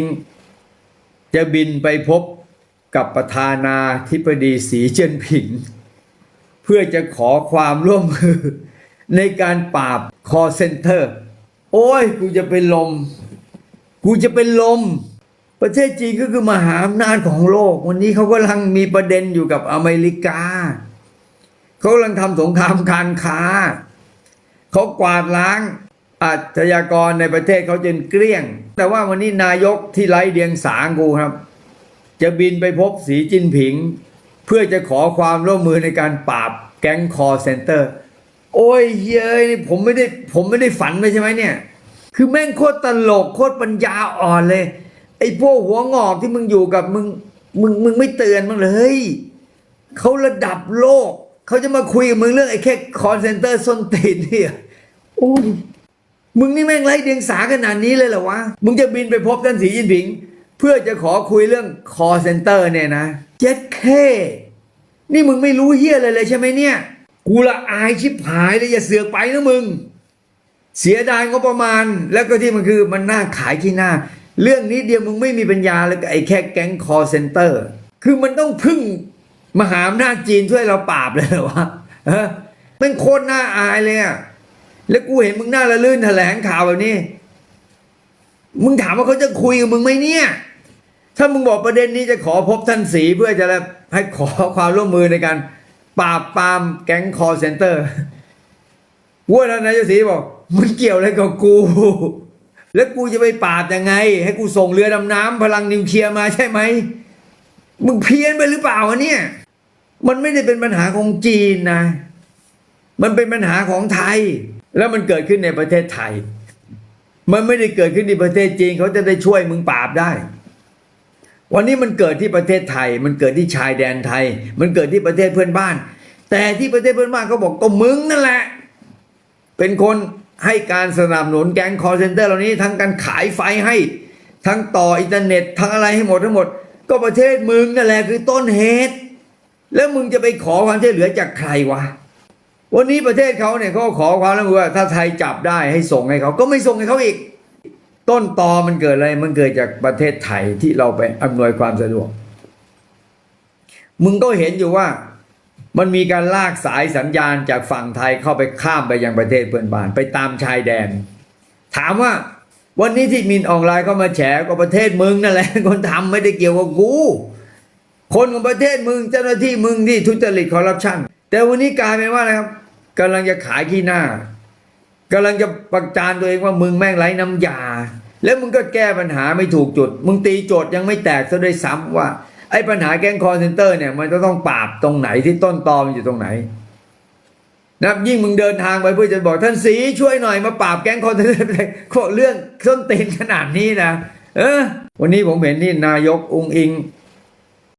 ิงจะบินไปพบกับประธานาธิบดีสีเจิ้นผิง เพื่อจะขอความร่วมมือ ในการปราบคอเซ็นเตอร์ โอ้ย กูจะเป็นลม กูจะเป็นลม ประเทศจีนก็คือมหาอำนาจของโลก วันนี้เขากำลังมีประเด็นอยู่กับอเมริกา เขากำลังทำสงครามการค้า เขากวาดล้าง อาชญากรในประเทศเขาจนเกลี้ยง แต่ว่าวันนี้นายกที่ไร้เดียงสากูครับ จะบินไปพบสีจิ้นผิง เพื่อจะขอความร่วมมือในการปราบแก๊งคอเซ็นเตอร์ โอ้ยเย้ยผมไม่ได้ผมไม่ได้ฝันไปใช่ไหมเนี่ย คือแม่งโคตรตลกโคตรปัญญาอ่อนเลย ไอ้พวกหัวงอกที่มึงอยู่กับมึงมึงมึงไม่เตือนมึงเลยเฮ้ยเขาระดับโลก เขาจะมาคุยกับมึงเรื่องไอ้แค่คอนเซนเตอร์ส้นตีนเนี่ยโอ้ย มึงนี่แม่งไร้เดียงสาขนาดนี้เลยเหรอวะ มึงจะบินไปพบท่านสีจินผิง เพื่อจะขอคุยเรื่องคอเซนเตอร์เนี่ยนะเจ็ดเคนี่มึงไม่รู้เฮียอะไรเลยใช่ไหมเนี่ย กูละอายชิบหายเลยอย่าเสือกไปนะมึง เสียดายงบประมาณ แล้วก็ที่มันคือมันน่าขายที่หน้า เรื่องนี้เดียวมึงไม่มีปัญญาแล้วก็ไอ้แค่แก๊งคอเซ็นเตอร์ คือมันต้องพึ่งมหาอำนาจจีนช่วยเราปราบเลยเหรอวะเออมันโคตรน่าอายเลยอะ แล้วกูเห็นมึงหน้าละลื่นแถลงข่าวแบบนี้ มึงถามว่าเขาจะคุยกับมึงไหมเนี่ย ถ้ามึงบอกประเด็นนี้จะขอพบท่านสีเพื่อจะให้ขอความร่วมมือในการปราบปรามแก๊งคอเซ็นเตอร์ว่าท่านนายกศรีบอกมันเกี่ยวอะไรกับกู แล้วกูจะไปปราบยังไง ให้กูส่งเรือดำน้ำพลังนิวเคลียร์มาใช่ไหมมึงเพี้ยนไปหรือเปล่าวะเนี่ย มันไม่ได้เป็นปัญหาของจีนนะ มันเป็นปัญหาของไทย แล้วมันเกิดขึ้นในประเทศไทย มันไม่ได้เกิดขึ้นที่ประเทศจีนเขาจะได้ช่วยมึงปราบได้ วันนี้มันเกิดที่ประเทศไทย มันเกิดที่ชายแดนไทย มันเกิดที่ประเทศเพื่อนบ้าน แต่ที่ประเทศเพื่อนบ้านเขาบอกก็มึงนั่นแหละ เป็นคนให้การสนับสนุนแก๊งคอร์เซนเตอร์เหล่านี้ทั้งการขายไฟให้ ทั้งต่ออินเทอร์เน็ต ทั้งอะไรให้หมดทั้งหมด ก็ประเทศมึงนั่นแหละคือต้นเหตุแล้วมึงจะไปขอความช่วยเหลือจากใครวะ วันนี้ประเทศเขาเนี่ยเขาก็ขอความร่วมมือว่าถ้าไทยจับได้ให้ส่งให้เขาก็ไม่ส่งให้เขาอีก ต้นตอมันเกิดอะไรมันเกิดจากประเทศไทยที่เราไปอำนวยความสะดวก มึงก็เห็นอยู่ว่ามันมีการลากสายสัญญาณจากฝั่งไทยเข้าไปข้ามไปยังประเทศเพื่อนบ้านไปตามชายแดน ถามว่าวันนี้ที่มินออนไลน์เข้ามาแฉก็ประเทศมึงนั่นแหละคนทำไม่ได้เกี่ยวกับกูคนของประเทศมึงเจ้าหน้าที่มึงที่ทุจริตคอร์รัปชันแต่วันนี้กลายเป็นว่าอะไรครับ กำลังจะขายขี้หน้ากำลังจะประจานตัวเองว่ามึงแม่งไร้น้ำยา แล้วมึงก็แก้ปัญหาไม่ถูกจุด มึงตีโจทย์ยังไม่แตกซะด้วยซ้ำว่า ไอ้ปัญหาแก๊งคอร์เซนเตอร์เนี่ย มันจะต้องปราบตรงไหนที่ต้นตอมันอยู่ตรงไหนนะยิ่งมึงเดินทางไปเพื่อจะบอกท่านสีช่วยหน่อยมาปราบแก๊งคอร์เซนเตอร์เรื่องส้นตีนขนาดนี้นะเออวันนี้ผมเห็นที่นายกองอิง